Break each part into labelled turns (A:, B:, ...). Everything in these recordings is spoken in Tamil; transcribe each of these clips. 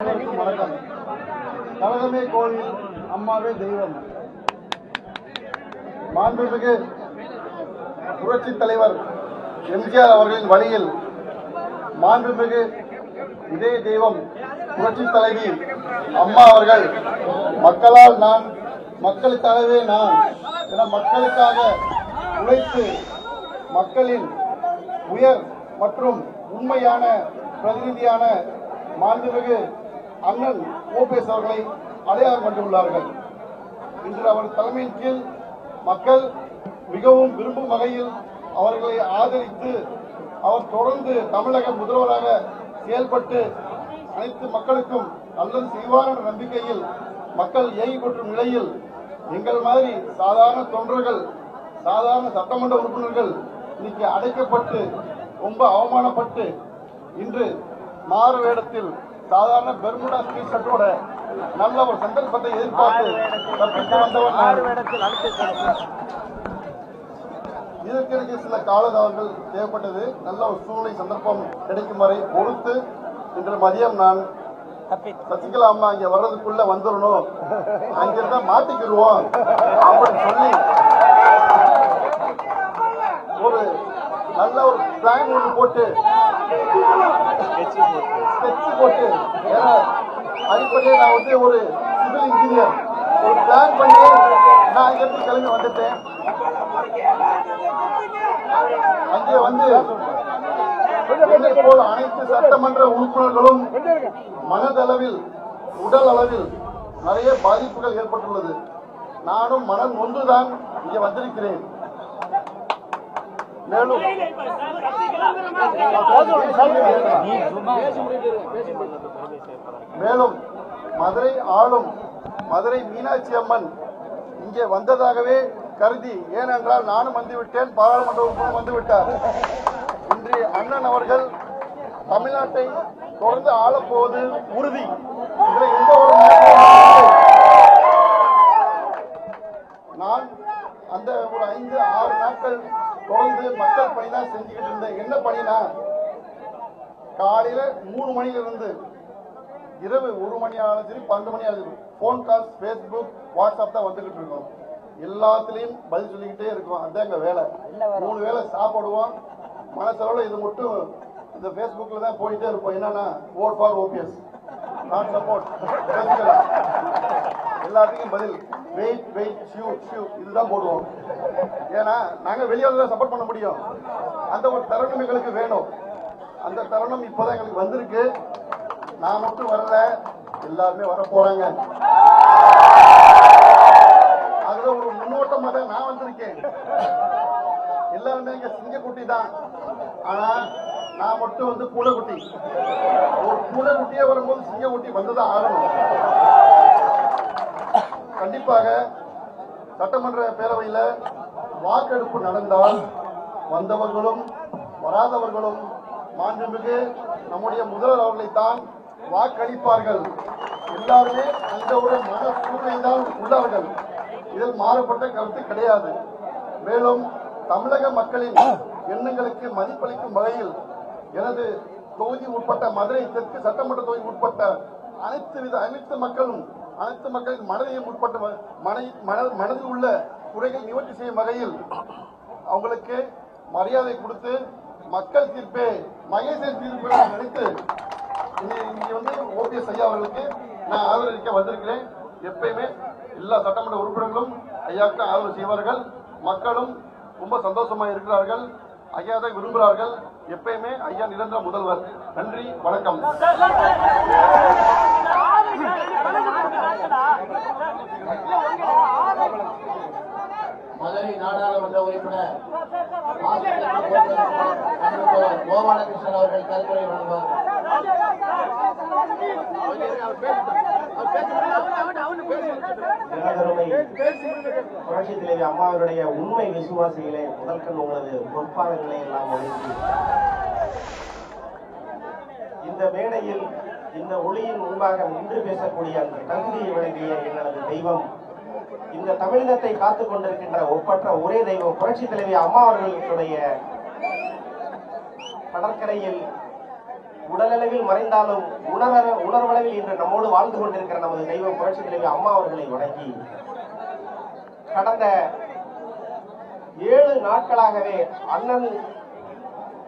A: அனைவருக்கும் வணக்கம் கழகமே கோவில் அம்மாவே தெய்வம். மாண்புமிகு புரட்சி தலைவர் எம்ஜிஆர் அவர்களின் வழியில் மாண்புமிகு இதே தெய்வம் புரட்சி தலைவி அம்மா அவர்கள் மக்களால் நான் மக்களுக்காகவே நான் என மக்களுக்காக உழைத்து மக்களின் உயர் மற்றும் உண்மையான பிரதிநிதியான மாண்புமிகு அண்ணன் ஓபிஎஸ் அவர்களை அடையாளம் கண்டுள்ளார்கள். இன்று அவர் தலைமையின் கீழ் மக்கள் மிகவும் விரும்பும் வகையில் அவர்களை ஆதரித்து அவர் தொடர்ந்து தமிழக முதல்வராக செயல்பட்டு அனைத்து மக்களுக்கும் நல்லது செய்வார் என்ற நம்பிக்கையில் மக்கள் இயங்கிக் நிலையில் எங்கள் மாதிரி சாதாரண தொண்டர்கள் சாதாரண சட்டமன்ற உறுப்பினர்கள் இன்னைக்கு அடைக்கப்பட்டு ரொம்ப அவமானப்பட்டு இன்று மாறு வேடத்தில் சாதாரண பெர்முடா ஷர்ட்டோட நல்ல ஒரு சந்தர்ப்பத்தை எதிர்பார்த்து தப்பித்து வந்தவன் நான். இதற்கு எனக்கு சில காலதாமங்கள் தேவைப்பட்டது. நல்ல ஒரு சூழ்நிலை சந்தர்ப்பம் கிடைக்கும் வரை பொறுத்து இன்று மதியம் நான் சசிகலா அம்மா இங்க வர்றதுக்குள்ள வந்துடணும் அங்கிருந்தா மாட்டிக்கிடுவோம் அப்படின்னு சொல்லி ஒரு நல்ல ஒரு பிளான் ஒன்று போட்டு ஸ்கெட்ச் போட்டு ஏன்னா அடிப்படையில் நான் வந்து ஒரு சிவில் இன்ஜினியர் ஒரு பிளான் பண்ணி நான் இங்கிருந்து கிளம்பி வந்துட்டேன். அங்கே வந்து போல் அனைத்து சட்டமன்ற உறுப்பினர்களும் மனதளவில் உடல் அளவில் நிறைய பாதிப்புகள் ஏற்பட்டுள்ளது. நானும் மனம் ஒன்றுதான் இங்கே வந்திருக்கிறேன். மேலும். மேலும் மதுரை ஆளும் மதுரை மீனாட்சி அம்மன் இங்கே வந்ததாகவே கருதி ஏனென்றால் நானும் வந்துவிட்டேன் பாராளுமன்ற உறுப்பினர் வந்துவிட்டார். இன்று அண்ணன் அவர்கள் தமிழ்நாட்டை தொடர்ந்து ஆளப்போவது உறுதி. இதில் எந்த ஒரு நான் அந்த ஒரு ஐந்து ஆறு நாட்கள் தொடர்ந்து மக்கள் பணி தான் செஞ்சுக்கிட்டு இருந்தேன் என்ன பணினா காலையில மூணு மணில இருந்து இரவு ஒரு மணி ஆனாலும் சரி பன்னெண்டு மணி ஆகுது ஃபோன் கால்ஸ் ஃபேஸ்புக் வாட்ஸ்அப் தான் வந்துகிட்டு இருக்கோம். எல்லாத்துலேயும் பதில் சொல்லிக்கிட்டே இருக்கோம். அதுதான் எங்க வேலை. மூணு வேளை சாப்பிடுவோம். மனசளவில் இது மட்டும் இந்த ஃபேஸ்புக்கில் தான் போயிட்டே இருப்போம். என்னன்னா vote for OPS not support எல்லாத்துக்கும் பதில். வெயிட் வெயிட் ஷூ ஷூ இதுதான் போடுவோம். ஏன்னா நாங்கள் வெளியே தான் சப்போர்ட் பண்ண முடியும். அந்த ஒரு தருணம் எங்களுக்கு வேணும். அந்த தருணம் இப்போதான் எங்களுக்கு வந்திருக்கு. நான் மட்டும் வரல. எல்லாருமே வர போறாங்க. அதுல ஒரு முன்னோட்டமாக தான் நான் வந்திருக்கேன். எல்லாருமே இங்க சிங்கக்குட்டி தான். ஆனா நான் மட்டும் வந்து பூனைக்குட்டி. ஒரு பூனைக்குட்டியே வரும்போது சிங்கக்குட்டி வந்துதான் ஆகணும். கண்டிப்பாக சட்டமன்ற பேரவையில் வாக்கெடுப்பு நடந்தால் வந்தவர்களும் வராதவர்களும் மாண்புமிகு நம்முடைய முதல்வர் அவர்களைத்தான் வாக்களிப்பார்கள். எல்லாருமே அந்த ஒரு மன சூழ்நிலை தான் உள்ளவர்கள் இதில் மாறுபட்ட கருத்து கிடையாது. மேலும் தமிழக மக்களின் எண்ணங்களுக்கு மதிப்பளிக்கும் வகையில் எனது தொகுதி உட்பட்ட மதுரை தெற்கு சட்டமன்ற தொகுதி உட்பட்ட அனைத்து வித அனைத்து மக்களும் அனைத்து மக்களின் மனதையும் உட்பட்ட மனை மன- மனதில் உள்ள குறைகள் நிவர்த்தி செய்யும் வகையில் அவங்களுக்கு மரியாதை கொடுத்து மக்கள் தீர்ப்பே மகேசன் தீர்ப்பு நினைத்து இங்கே வந்து ஓபிஎஸ் ஐயா அவர்களுக்கு நான் ஆதரவளிக்க வந்திருக்கிறேன். எப்பயுமே எல்லா சட்டமன்ற உறுப்பினர்களும் ஐயாவுக்கு ஆதரவு செய்வார்கள். மக்களும் ரொம்ப சந்தோஷமாக இருக்கிறார்கள். ஐயா தான் விரும்புகிறார்கள். எப்பயுமே ஐயா நிரந்தர முதல்வர். நன்றி. வணக்கம்.
B: மதுரை நாடாளுமன்ற உறுப்பினர் கோபாலகிருஷ்ணன் அவர்கள் கருத்துரை வழங்குவார்.
C: புரட்சி தலைவி அம்மாவருடைய உண்மை விசுவாசிகளே முதற்கண் உங்களது பொற்பாதங்களை எல்லாம் ஒழுங்கி இந்த மேடையில் இந்த ஒளியின் முன்பாக நின்று பேசக்கூடிய அந்த தகுதியை வழங்கிய எங்களது தெய்வம். இந்த தமிழினத்தை காத்துக் கொண்டிருக்கின்ற ஒப்பற்ற ஒரே தெய்வம் புரட்சி தலைவி அம்மா அவர்களுடைய கடற்கரையில் உடலளவில் மறைந்தாலும் உணர உணர்வளவில் இன்று நம்மோடு வாழ்ந்து கொண்டிருக்கிற நமது தெய்வம் புரட்சி தலைவி அம்மா அவர்களை வணங்கி கடந்த ஏழு நாட்களாகவே அண்ணன்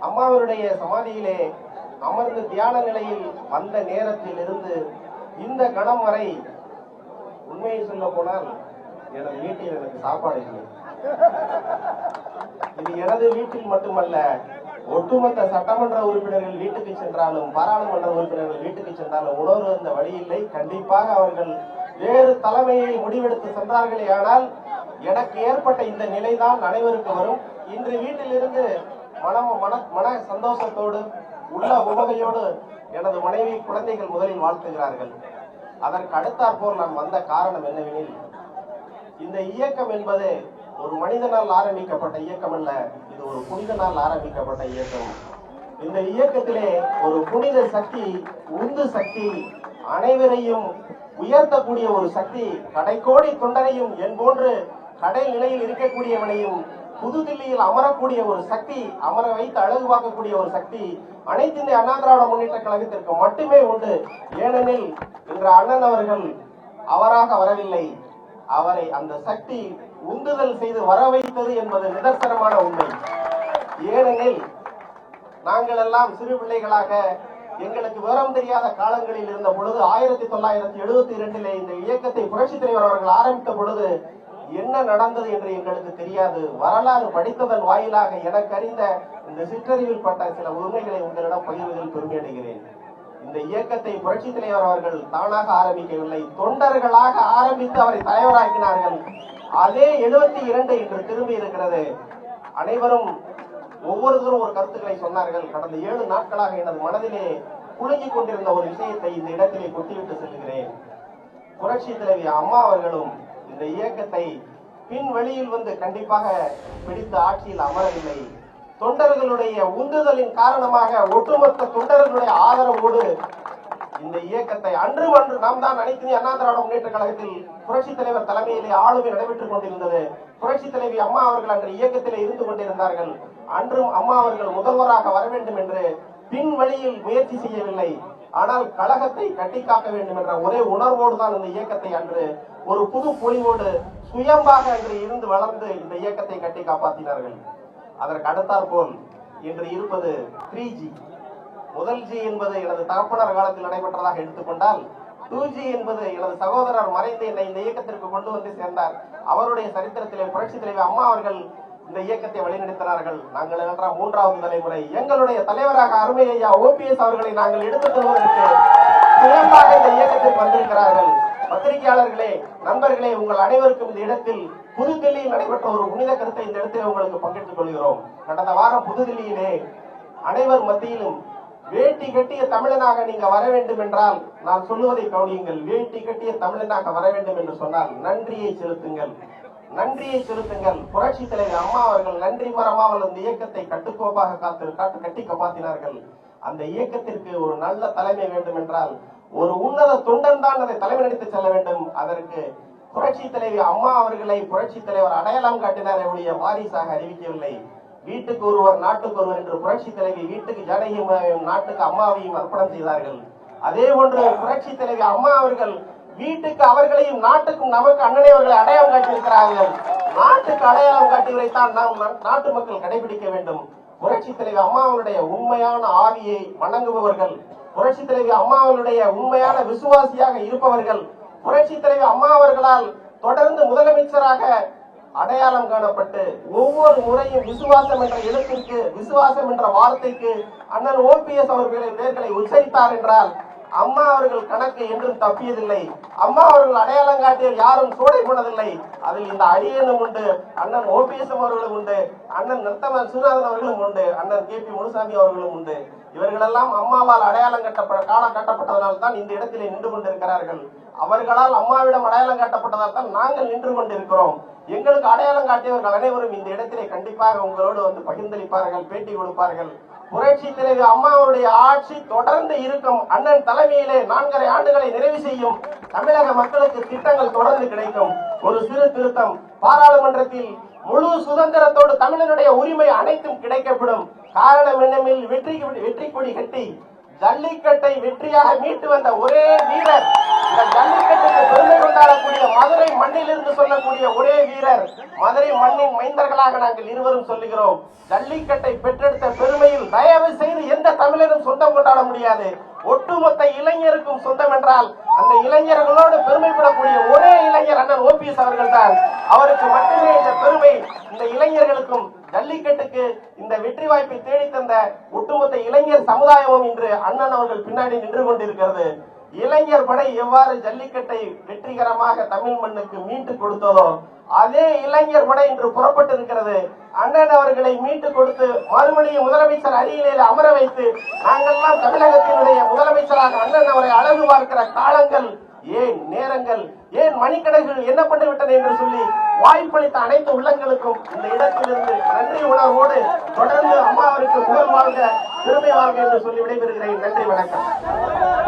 C: அம்மாவருடைய சமாதியிலே அமர்ந்து தியான நிலையில் வந்த நேரத்தில் இருந்து இந்த கணம் வரை உண்மையை சொல்ல போனால் எனது வீட்டில் எனக்கு சாப்பாடு இல்லை. இது எனது வீட்டில் மட்டுமல்ல ஒட்டுமொத்த சட்டமன்ற உறுப்பினர்கள் வீட்டுக்கு சென்றாலும் பாராளுமன்ற உறுப்பினர்கள் வீட்டுக்கு சென்றாலும் உணர்வு இருந்த வழி இல்லை. கண்டிப்பாக அவர்கள் வேறு தலைமையை முடிவெடுத்து சென்றார்களே ஆனால் எனக்கு ஏற்பட்ட இந்த நிலைதான் அனைவருக்கு வரும். இன்று வீட்டிலிருந்து மனம் மன மன சந்தோஷத்தோடு உள்ள உவகையோடு எனது மனைவி குழந்தைகள் முதலில் வாழ்த்துகிறார்கள். அதற்கு அடுத்தாற்போல் நான் வந்த காரணம் என்னவெனில் இந்த இயக்கம் என்பது ஒரு மனிதனால் ஆரம்பிக்கப்பட்ட இயக்கம் அல்ல இது ஒரு புனிதனால் ஆரம்பிக்கப்பட்ட இயக்கம். இந்த இயக்கத்திலே ஒரு புனித சக்தி உந்து சக்தி அனைவரையும் உயர்த்தக்கூடிய ஒரு சக்தி கடைக்கோடி தொண்டரையும் என் போன்று கடை நிலையில் இருக்கக்கூடியவனையும் புதுதில்லியில் அமரக்கூடிய ஒரு சக்தி அமர வைத்து அழகு பார்க்கக்கூடிய ஒரு சக்தி அனைத்து இந்திய அண்ணா திராவிட முன்னேற்ற கழகத்திற்கு மட்டுமே உண்டு. ஏனெனில் இன்று அண்ணன் அவர்கள் அவராக வரவில்லை. அவரை அந்த சக்தி உந்துதல் செய்து வர வைத்தது என்பது நிதர்சனமான உண்மை. ஏனெனில் நாங்கள் எல்லாம் சிறு பிள்ளைகளாக எங்களுக்கு விவரம் தெரியாத காலங்களில் இருந்த பொழுது ஆயிரத்தி தொள்ளாயிரத்தி எழுபத்தி இரண்டிலே இந்த இயக்கத்தை புரட்சி தலைவர் அவர்கள் ஆரம்பித்த பொழுது என்ன நடந்தது என்று எங்களுக்கு தெரியாது. வரலாறு படித்ததன் வாயிலாக எனக்கு அறிந்த இந்த சிற்றறிவில் பட்ட சில உண்மைகளை உங்களிடம் பகிர்வதில் பெருமையடைகிறேன். இந்த இயக்கத்தை புரட்சி தலைவர் அவர்கள் தானாக ஆரம்பிக்கவில்லை. தொண்டர்களாக ஆரம்பித்து அவரை தலைவராக்கினார்கள். அதே எழுபத்தி இரண்டு இன்று திரும்பி இருக்கிறது. அனைவரும் ஒவ்வொருத்தரும் ஒரு கருத்துக்களை சொன்னார்கள். கடந்த ஏழு நாட்களாக எனது மனதிலே குலுங்கிக் கொண்டிருந்த ஒரு விஷயத்தை இந்த இடத்திலே கொட்டிவிட்டு செல்கிறேன். புரட்சி தலைவி அம்மா அவர்களும் இந்த இயக்கத்தை பின் வழியில் வந்து கண்டிப்பாக பிடித்த ஆட்சியில் அமரவில்லை. தொண்டர்களுடைய உந்துதலின் காரணமாக ஒட்டுமொத்த தொண்டர்களுடைய ஆதரவோடு இந்த இயக்கத்தை அன்று அன்று நாம் தான் அனைத்து அண்ணா திராவிட முன்னேற்ற கழகத்தில் புரட்சி தலைவர் தலைமையிலே ஆளுமை நடைபெற்றுக் கொண்டிருந்தது. புரட்சி தலைவி அம்மா அவர்கள் அன்று இயக்கத்திலே இருந்து கொண்டிருந்தார்கள். அன்றும் அம்மா அவர்கள் முதல்வராக வர வேண்டும் என்று பின் வழியில் முயற்சி செய்யவில்லை. ஆனால் கழகத்தை கட்டி காக்க வேண்டும் என்ற ஒரே உணர்வோடு தான் இந்த இயக்கத்தை அன்று ஒரு புது பொலிவோடு சுயம்பாக அன்று இருந்து வளர்ந்து இந்த இயக்கத்தை கட்டி காப்பாற்றினார்கள் அதற்கு அடுத்தார் போல் இன்று இருப்பது த்ரீ ஜி முதல் ஜி என்பது எனது தகப்பனர் காலத்தில் நடைபெற்றதாக எடுத்துக்கொண்டால் டூ ஜி என்பது எனது சகோதரர் மறைந்து என்னை இந்த இயக்கத்திற்கு கொண்டு வந்து சேர்ந்தார். அவருடைய சரித்திரத்திலே புரட்சி தலைவர் அம்மா அவர்கள் இந்த இயக்கத்தை வழிநடத்தினார்கள். நாங்கள் என்ற மூன்றாவது தலைமுறை. எங்களுடைய தலைவராக அருமை ஐயா ஓபிஎஸ் அவர்களை நாங்கள் எடுத்துக் கொள்வதற்கு சுயமாக இந்த இயக்கத்தில் வந்திருக்கிறார்கள். பத்திரிகையாளர்களே நண்பர்களே உங்கள் அனைவருக்கும் இந்த இடத்தில் புதுதில்லியில் நடைபெற்ற ஒரு புனித கருத்தை இந்த இடத்தில் உங்களுக்கு பங்கிட்டுக் கொள்கிறோம். கடந்த வாரம் புதுதில்லியிலே அனைவர் மத்தியிலும் வேட்டி கட்டிய தமிழனாக நீங்க வர வேண்டும் என்றால் நான் சொல்லுவதை கவனியுங்கள். வேட்டி கட்டிய தமிழனாக வர வேண்டும் என்று சொன்னால் நன்றியை செலுத்துங்கள். நன்றியை செலுத்துங்கள். புரட்சி தலைவர் அம்மா அவர்கள் நன்றி மரமாமல் அந்த இயக்கத்தை கட்டுக்கோப்பாக காத்து காட்டு கட்டி காப்பாற்றினார்கள் அந்த இயக்கத்திற்கு ஒரு நல்ல தலைமை வேண்டும் என்றால் ஒரு உன்னத தொண்டன் தான் அதை தலைமை நடித்து செல்ல வேண்டும். அதற்கு புரட்சி தலைவி அம்மா அவர்களை புரட்சி தலைவர் அடையாளம் காட்டினார் உடைய வாரிசாக அறிவிக்கவில்லை. வீட்டுக்கு ஒருவர் நாட்டுக்கு ஒருவர் என்று புரட்சி தலைவி வீட்டுக்கு ஜனகியும் நாட்டுக்கு அம்மாவையும் அர்ப்பணம் செய்தார்கள். அதே போன்று புரட்சி தலைவி அம்மா அவர்கள் வீட்டுக்கு அவர்களையும் நாட்டுக்கும் நமக்கு அண்ணனை அவர்களை அடையாளம் காட்டியிருக்கிறார்கள். நாட்டுக்கு அடையாளம் காட்டியவரைத்தான் நாம் நாட்டு மக்கள் கடைபிடிக்க வேண்டும். புரட்சி தலைவி அம்மாவனுடைய உண்மையான ஆவியை வணங்குபவர்கள் புரட்சி தலைவி அம்மாவனுடைய உண்மையான விசுவாசியாக இருப்பவர்கள் புரட்சி தலைவி அம்மா அவர்களால் தொடர்ந்து முதலமைச்சராக அடையாளம் காணப்பட்டு ஒவ்வொரு முறையும் விசுவாசம் என்ற எழுத்திற்கு விசுவாசம் என்ற வார்த்தைக்கு அண்ணன் ஓபிஎஸ் அவர்களின் பேர்களை உச்சரித்தார் என்றால் அம்மா அவர்கள் கணக்கு என்றும் தப்பியதில்லை. அம்மா அவர்கள் அடையாளம் காட்டியால் யாரும் சோடை போனதில்லை. அதில் இந்த அடியனும் உண்டு அண்ணன் ஓபிஎஸ்எம் அவர்களும் உண்டு அண்ணன் நத்தமன் சுநாதன் அவர்களும் உண்டு அண்ணன் கே பி முனுசாமி அவர்களும் உண்டு. இவர்களெல்லாம் அம்மாவால் அடையாளம் கட்டப்பட காலம் கட்டப்பட்டதனால் தான் இந்த இடத்திலே நின்று கொண்டிருக்கிறார்கள். அவர்களால் அம்மாவிடம் அடையாளம் காட்டப்பட்டதால்தான் நாங்கள் நின்று கொண்டிருக்கிறோம். எங்களுக்கு அடையாளம் காட்டியவர்கள் அனைவரும் இந்த இடத்திலே கண்டிப்பாக உங்களோடு வந்து பகிர்ந்தளிப்பார்கள் பேட்டி கொடுப்பார்கள். புரட்சி தலைவி அம்மாவுடைய ஆட்சி தொடர்ந்து இருக்கும். அண்ணன் தலைமையிலே நான்கரை ஆண்டுகளை நிறைவு செய்யும் தமிழக மக்களுக்கு திட்டங்கள் தொடர்ந்து கிடைக்கும். ஒரு சிறு திருத்தம் பாராளுமன்றத்தில் முழு சுதந்திரத்தோடு தமிழனுடைய உரிமை அனைத்தும் கிடைக்கப்படும். காரணம் என்னமில் வெற்றி வெற்றி கொடி கட்டி ஜல்லிக்கட்டை வெற்றியாக மீட்டு வந்த ஒரே வீரர். இந்த ஜல்லிக்கட்டுக்கு பெருமை கொண்டாடக்கூடிய மதுரை மண்ணிலிருந்து சொல்லக்கூடிய ஒரே வீரர். மதுரை மண்ணின் மைந்தர்களாக நாங்கள் இருவரும் சொல்லுகிறோம். ஜல்லிக்கட்டை பெற்றெடுத்த பெருமையில் தயவு செய்து எந்த தமிழரும் சொந்தம் கொண்டாட முடியாது. ஒட்டுமொத்த இளைஞருக்கும் சொந்தம் என்றால் அந்த இளைஞர்களோடு பெருமைப்படக்கூடிய ஒரே இளைஞர் அண்ணன் ஓபிஎஸ் அவர்கள் தான் அவருக்கு மட்டுமே இந்த பெருமை இந்த இளைஞர்களுக்கும் ஜல்லிக்கட்டுக்கு இந்த வெற்றி வாய்ப்பை தேடித்தந்த தந்த ஒட்டுமொத்த இளைஞர் சமுதாயமும் இன்று அண்ணன் அவர்கள் பின்னாடி நின்று கொண்டிருக்கிறது. இளைஞர் படை எவ்வாறு ஜல்லிக்கட்டை வெற்றிகரமாக தமிழ் மண்ணுக்கு மீட்டு கொடுத்ததோ அதே இளைஞர் படை இன்று புறப்பட்டு இருக்கிறது அண்ணன் அவர்களை மீட்டு கொடுத்து மறுபடியும் முதலமைச்சர் அருகிலே அமர வைத்து நாங்கள்லாம் தமிழகத்தினுடைய முதலமைச்சராக அண்ணன் அவரை அழகு பார்க்கிற காலங்கள் ஏன் நேரங்கள் ஏன் மணிக்கடைகள் என்ன பண்ணிவிட்டது என்று சொல்லி வாய்ப்பளித்த அனைத்து உள்ளங்களுக்கும் இந்த இடத்திலிருந்து நன்றி உணர்வோடு தொடர்ந்து அம்மா அவருக்கு புகழ் வாழ்க பெருமை வாழ்க என்று சொல்லி விடைபெறுகிறேன். நன்றி வணக்கம்.